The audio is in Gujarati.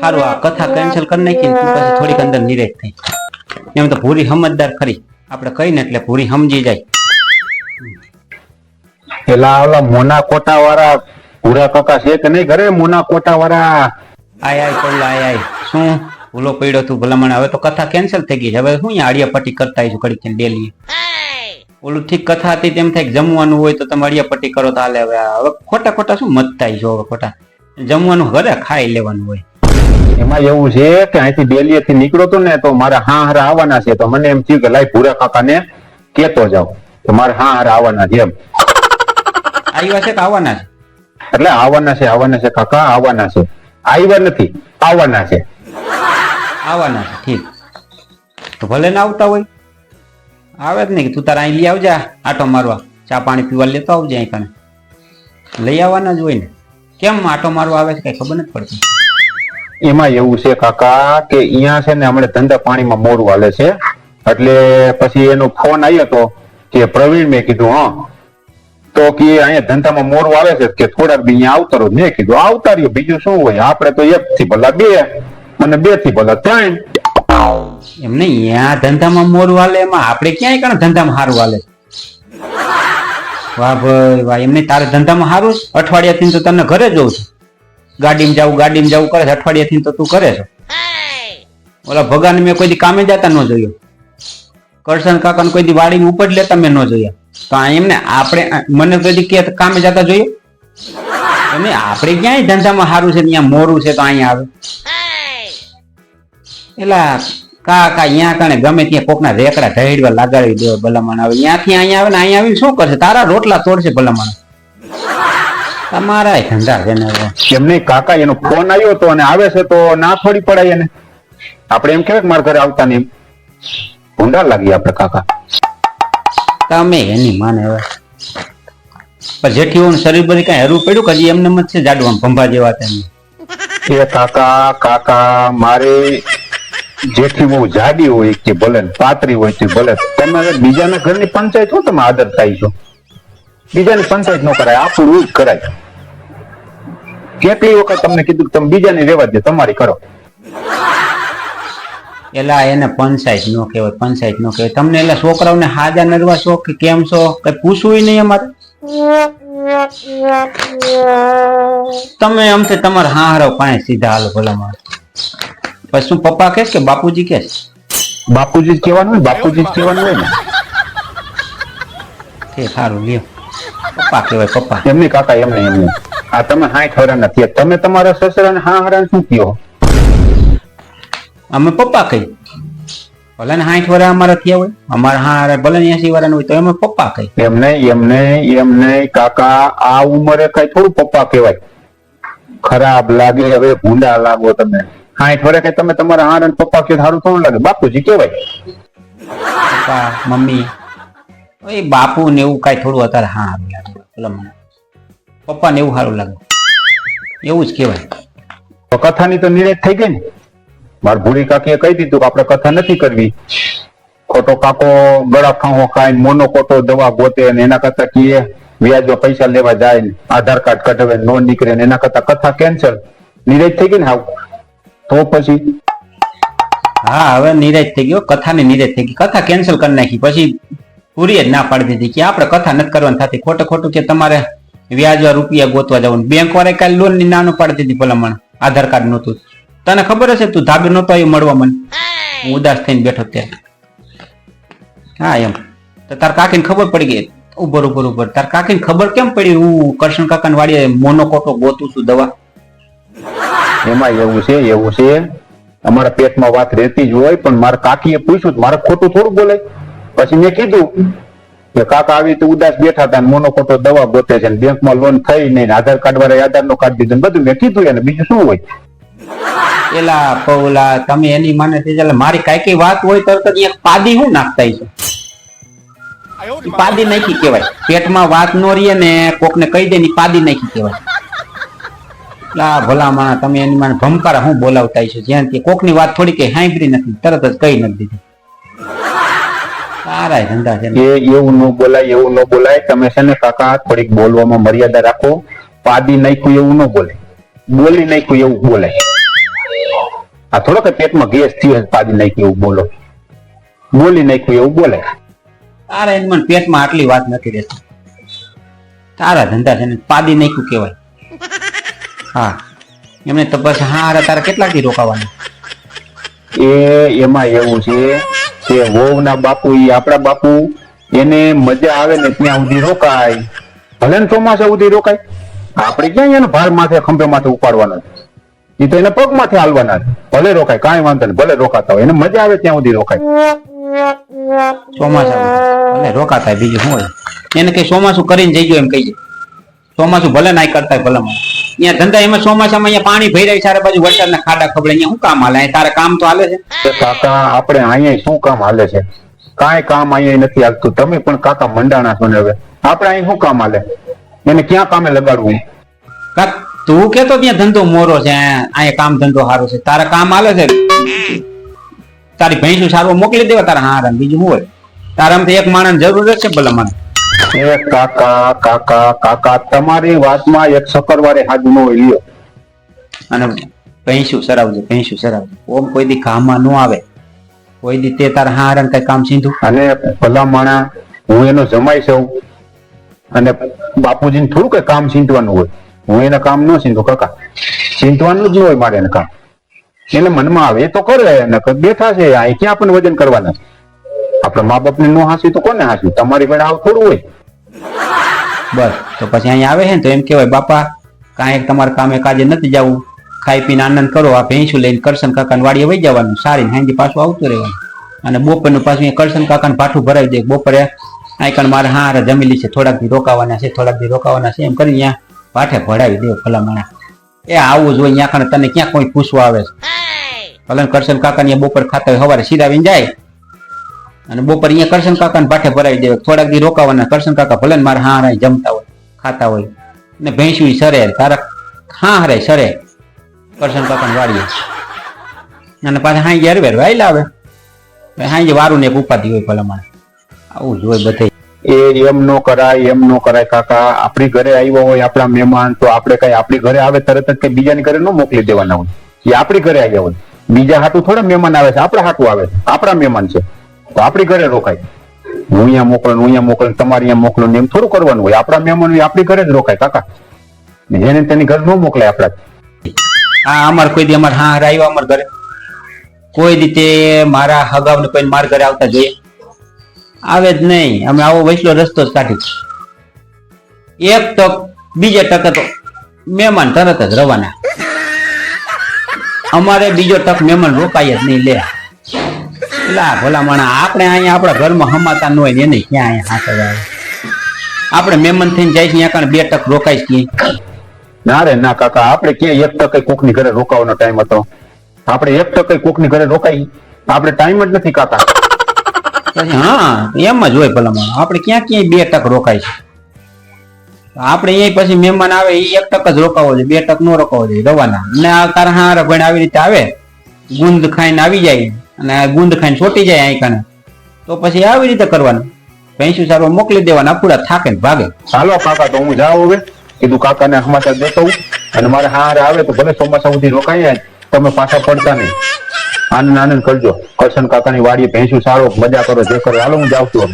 સારું આ કથા કેન્સલ કરી નાખી પછી થોડીક અંદર નિરેજ થઈ એમ તો પૂરી સમજદાર ખરી. આપણે કહીને એટલે પૂરી સમજી જાય. પેલા ઓલા મોના કોટા વાળા ભૂરા કાકા છે કે નહીં ઘરે? મોના કોટા વાળા આય આય પગલા આય આય. શું? ભૂલો પડ્યો તું ભલામણ? હવે તો કથા કેન્સલ થઈ ગઈ છે. હવે શું આડિયાપટ્ટી કરતા કડી કડીક ડેલી ઓલું ઠીક કથા હતી તેમ થાય જમવાનું હોય તો તમે આડિયાપટ્ટી કરો તો હાલે. હવે હવે ખોટા ખોટા શું મતતા છો? હવે ખોટા. જમવાનું ઘરે ખાઈ લેવાનું હોય. એમાં એવું છે કે અહીંથી ડેલી થી નીકળો તો ને તો મારે હા હારા આવવાના છે. તો મને એમ થયું કે લાઈ ભૂરા કાકાને કેતો જાવ કે મારે હા હારા આવવાના છે એમ. આવ્યા છે કે આવવાના છે? એટલે આવવાના છે આવવાના છે કાકા આવવાના છે. આવ્યા નથી આવવાના છે. આવવાના છે ઠીક. તો ભલે ના આવતા હોય. આવે જ નહીં તું તારા અહીં લઈ આવજા આટો મારવા. ચા પાણી પીવા લેતો આવજે અહીં કને. લઈ આવવાના જ હોય ને. કેમ આટો મારવા આવે છે કઈ ખબર નથી પડતી. એમાં એવું છે કાકા કે અહીંયા છે ને હમણાં ધંધા પાણીમાં મોરું હાલે છે. એટલે પછી એનો ફોન આવ્યો તો કે પ્રવીણ મેં કીધું, હા. તો કે અહીંયા ધંધામાં મોરું આવે છે કે થોડાક બી અહીંયા આવતારો મેં કીધું આવતાર્યો બીજું શું હોય? આપણે તો એક થી ભલા બે અને બેથી ભલા ત્રણ. એમ નહીં આ ધંધામાં મોરું હાલે એમાં આપણે ક્યાંય કણ ધંધામાં સારું હાલે વાહ ભાઈ, વાહ એમને તારે ધંધામાં સારું અઠવાડિયા અઠવાડિયાથી તો તને ઘરે જવું છું. ગાડીમાં જવું ગાડીમાં જવું કરે છે, અઠવાડિયાથી તો તું કરે છે. ઓલા ભગવાન મેં કોઈ કામે જતા ન જોયો. કરશન કાકાને કોઈ દી વાડીની ઉપર લેતા મેં ન જોયા. તો એમને આપણે મને કોઈ કે કામે જતા જોઈએ. એમને આપણે ક્યાંય ધંધામાં સારું છે ત્યાં મોરું છે તો અહીંયા આવે. એલા કાકા અહીંયા કણે ગમે ત્યાં કોકના રેકડા ઢળવા લગાડી દેવા ભલામણ આવે. ત્યાંથી અહીંયા આવે ને અહીંયા આવીને શું કરશે? તારા રોટલા તોડશે ભલામણ. તમારા ધંધા છે ને. એમ નહીં? કાકા એનો ફોન આવ્યો તો અને આવે છે તો ના થોડી પડાય એને. આપણે એમ કહેવાય કે મારા ઘરે આવતા નહીં. ભૂંડા લાગી આપણે કાકા. તમે એની માને હવે. પણ જેઠીઓનું શરીર બધી કઈ હેરવું પડ્યું કે એમને મત છે જાડવા ભંભા જેવા તેમ? એ કાકા કાકા મારે જેથી બહુ જાડી હોય કે ભલે ને પાતળી હોય કે ભલે. તમે બીજાના ઘરની પંચાયત હો તમે આદર થાય છો. બીજાની પંચાયત ન કરાય આપણું જ કરાય. કેટલી વખત તમને કીધું કે તમે બીજાને રેવા દે તમારી કરો. એલા એને પંચાયત નો કહેવાય પંચાયત નો કહેવાય. તમને એટલે છોકરાઓને હાજા નરવા છો કે કેમ છો કઈ પૂછવું નહીં અમારે? તમે આમથી તમારા હા હારો પાસે સીધા હાલો ભલામાં પછી શું પપ્પા કહેશ કે બાપુજી કહેશ? બાપુજી જ કહેવાનું હોય બાપુજી જ કહેવાનું હોય ને. તે સારું લ્યો. પપ્પા કહેવાય પપ્પા. એમની કાકા એમને એમને. આ તમે હાઠ હરાના નથી. તમે તમારા સસરાને હા હરણ શું કયો? અમે પપ્પા કહી ભલે ને સાઠ વર્ષ અમારા થયા હોય. અમારા હા ભલે ને એસી વર્ષ હોય તો અમે પપ્પા કહી એમને એમને એમને કાકા આ ઉંમરે કઈ થોડું પપ્પા કહેવાય. ખરાબ લાગે હવે ભૂંડા લાગો તમે. હાઠ વર્ષે કઈ તમે તમારા હાર પપ્પા કે સારું થોડું લાગે. બાપુજી કહેવાય. પપ્પા મમ્મી. એ બાપુ ને એવું કઈ થોડું અત્યારે હા લાગે. ભલે મને. પપ્પા ને એવું સારું લાગે. એવું જ કહેવાય. તો કથાની તો નિરેજ થઈ ગઈ ને? મારા ભૂરી કાકીએ કહી દીધું કે આપણે કથા નથી કરવી. ખોટો કાકો ગળા ફાંહો ખાય મોનો ખોટો દવા ગોતે ને એના કરતા કીએ વ્યાજમાં પૈસા લેવા જાય ને આધાર કાર્ડ કઢાવે નો નીકળે ને એના કરતા કથા કેન્સલ. નિરેજ થઈ ગઈ ને હાવ? તો પછી? હા હવે નિરાશ થઈ ગયો. કથાને નિરાશ થઈ ગઈ. કથા કેન્સલ કરી નાખી. પછી પૂરી જ ના પાડી દીધી કે આપણે કથા નથી કરવાની થતી. ખોટું ખોટું કે તમારે વ્યાજવા રૂપિયા ગોતવા જવાનું. બેંક વાળા કાલે લોનની નાનું પાડી દીધી ભલામણ. આધાર કાર્ડ નહોતું. તને ખબર હશે તું ધાબે નહોતો આવ્યો મળવા મને. હું ઉદાસ થઈને બેઠો ત્યારે હા, એમ. તો તાર કાકીને ખબર પડી ગઈ. ઉભર ઉભર ઉભર. તાર કાકીને ખબર કેમ પડી? હું કરશન કાકાને વાડીએ મોનોકોટો ગોતું છું દવા. એમાં એવું છે એવું છે. અમારા પેટમાં વાત રહેતી જ હોય, પણ મારા કાકીએ પૂછ્યું મારે ખોટું થોડું બોલે. પછી મેં કીધું કાકા આવી ઉદાસ બેઠા હતા મોનો ખોટો દવા ગોતે છે બેંકમાં લોન થઈ નહીં આધાર કાર્ડ વાળા આધાર નો કાર્ડ દીધું બધું મેં કીધું એને. બીજું શું હોય? એલા પૌલા, તમે એની માને થઈ જાય મારી કઈ કઈ વાત હોય તરત જ એક પાદી હું નાખતા છે પાદી નાખી કહેવાય. પેટમાં વાત નો રીએ ને કોકને કહી દે ની પાદી નાખી કહેવાય. લા ભલા માણા તમે એની માને ભમકારા હું બોલાવતા છે જ્યાં તે કોકની વાત થોડી કઈ સાંભળી નથી, તરત જ કહી નથી દીધી. સારા ધંધા છે એ એવું ન બોલાય એવું ન બોલાય. તમે છે ને કાકા થોડીક બોલવામાં મર્યાદા રાખો. પાદી નાખ્યું એવું ન બોલે બોલી નાખ્યું એવું બોલાય. આ થોડો કે પેટમાં ગેસ થયો પાદી નાખ્યું એવું બોલો. બોલી નાખ્યું એવું બોલે તારા એને મને પેટમાં આટલી વાત નથી રહેતી. તારા ધંધા છે ને પાદી નાખ્યું કહેવાય. હા. એમને તો બસ હા તારે કેટલા દી રોકાવાના? એ એમાં એવું છે કે વહુના બાપુ એ આપણા બાપુ, એને મજા આવે ને ત્યાં સુધી રોકાય. ભલે ને ચોમાસા સુધી રોકાય. આપણે ક્યાં એને ભાર માથે, ખંભે માથે ઉપાડવાના છે? એ તો એને પગ માથે હાલવાના છે. ભલે રોકાય, કાંઈ વાંધો નહીં, ભલે રોકાતા હોય. એને મજા આવે ત્યાં સુધી રોકાય. ચોમાસા ભલે રોકાતા બીજું શું હોય? એને કઈ ચોમાસું કરીને જઈજો એમ કહીએ. ચોમાસું ભલે નાય કરતા ભલે અહીંયા ધંધા એમાં ચોમાસામાં અહીંયા પાણી ભરાય સારા બાજુ વરસાદના ખાડા ખબડે. અહીંયા શું કામ હાલે? તારા કામ તો હાલે છે? કાકા આપણે અહીંયા શું કામ હાલે છે? કાંઈ કામ અહીંયા નથી આવતું તમે પણ કાકા મંડાણા છો ને હવે. આપણે અહીં શું કામ હાલે? એને ક્યાં કામે લગાડવું? કાક તું કેતો ત્યાં ધંધો મોરો છે અહીંયા કામ ધંધો સારો છે. તારા કામ હાલે છે? તારી ભેંસું સારું મોકલી દેવા તારા હારા બીજું શું હોય? તારામાં એક માણસ જરૂર જ છે ભલે મને. એ કાકા કાકા કાકા તમારી વાતમાં એક સકરવારે હાજર નો લ્યો. અને ભેંસું સરાવજો ભેંસું સરાવજો. ઓમ કોઈ દી કામમાં ન આવે. કોઈ દી તે તારા હારા કઈ કામ સીધું. અને ભલા માણા હું એનો જમાઈ છું. અને બાપુજીને થોડું કઈ કામ સીંધવાનું હોય. હું એના કામ ન સીંધો કાકા. સીંધવાનું જ ન હોય મારે એને કામ. એને મનમાં આવે એ તો કરે ને બેઠા છે અહીં ક્યાં પણ વજન કરવાના આપણે મા બાપને નો હાસ્યું તો કોને હાસ્યું તમારી વેળા આવું થોડું હોય. બસ, તો પછી અહીંયા આવે છે ને તો એમ કહેવાય, બાપા કાંઈ તમારે કામે કાજે નથી જવું. ખાઈ પીને આનંદ કરો, આ ભેંસું લઈને કરશન કાકાને વાડીએ વહી જવાનું. સારી હાંજી પાછું આવતું રહેવાનું. અને બપોરનું પાછું અહીંયા કરશન કાકાને પાઠું ભરાવી દે. બપોરે આઈકણ મારે હારે જમીલી છે, થોડાક દી રોકાવાના છે, થોડાક દી રોકાવાના છે. એમ કરી અહીંયા પાઠે ભરાવી દે ભલા માણા એ આવું જ હોય અહીંયા તને ક્યાં કોઈ પૂછવા આવે છે? ભલે ને કરશન કાકા બપોર ખાતા હોય, સવારે સીધાવીને જાય. અને બપોર અહીંયા કરશન કાકાને પાઠે ભરાવી દે થોડાક દી રોકાવાના કરશન કાકા ભલે મારે હા હરાય જમતા હોય, ખાતા હોય. ને ભેંસવી સરે, તારા હા હરાય સરે. કરશન કાકાને વાળીએ. અને પાછા હાઈ હરવેર વાઈ લાવે હાઈ વારું ને ઉપાધી હોય ભલે મારે આવું જ હોય બધે. એ એમ નો કરાય, એમ નો કરાય કાકા. આપણી ઘરે આવ્યો હોય આપણા મહેમાન, તો આપણે કઈ આપણી ઘરે આવે તરત જ કઈ બીજાની ઘરે ન મોકલી દેવાના હોય. એ આપણી ઘરે આવ્યા હોય. બીજા હાટું થોડા મહેમાન આવે છે, આપણા હાટું આવે છે, આપણા મહેમાન છે. તો આપણી ઘરે રોકાય. હું અહીંયા મોકલું હું અહીંયા મોકલું તમારે અહીંયા મોકલું એમ થોડું કરવાનું હોય. આપણા મહેમાન આપણી ઘરે જ રોકાય કાકા. જેને તેની ઘર ન મોકલાય આપણા હા, અમાર કોઈ દી અમાર હા રાયવા અમાર ઘરે. કોઈ રીતે મારા હગાવને કોઈ મારા ઘરે આવતા જોઈએ. આવે જ નહીં. અમે આવો વૈસલો રસ્તો જ કાઢી એક તક બીજે ટકે તો મહેમાન તરત જ રવાના. અમારે બીજો તક મહેમાન રોકાય જ નહીં લે. લા ભલા માણા આપણે અહીંયા આપણા ઘરમાં હમાતા ન હોય ને એને ક્યાં અહીંયા હાથ આવે આપણે મહેમાન થઈને જાય ત્યાં બે ટક રોકાય છે ના રે ના કાકા આપણે ક્યાં એક ટકે કોકની ઘરે રોકાવાનો ટાઈમ હતો. આપણે એક ટકે કોકની ઘરે રોકાઈ. આપણે ટાઈમ જ નથી કાકા. હા એમ જ હોય ભલામણ. આપણે ક્યાં ક્યાંય બે ટક રોકાય છે? આપણે અહીંયા પછી મહેમાન આવે એ એક ટક જ રોકાવો જોઈએ બે ટક નો રોકાવો જોઈએ રવાના. ને આ તારા હારા ભાઈ આવી રીતે આવે ગુંદ ખાઈને આવી જાય. અને ગુંદ ખાઈને છોટી જાય અહીં કાને. તો પછી આવી રીતે કરવાનું. ભેંસું સારું મોકલી દેવાના પૂરા થાકે ને ભાગે. ચાલો કાકા, તો હું જાઉં હવે. કીધું કાકાને સમાચાર દેતો અને મારે હાર આવે તો ભલે ચોમાસા સુધી રોકાઈ જાય, તમે પાછા પડતા નહીં. આનંદ આનંદ કરજો. કરશન કાકાની વાડીએ ભેંસું સારો મજા કરો. જે કરો, હાલો હું જાઉં છું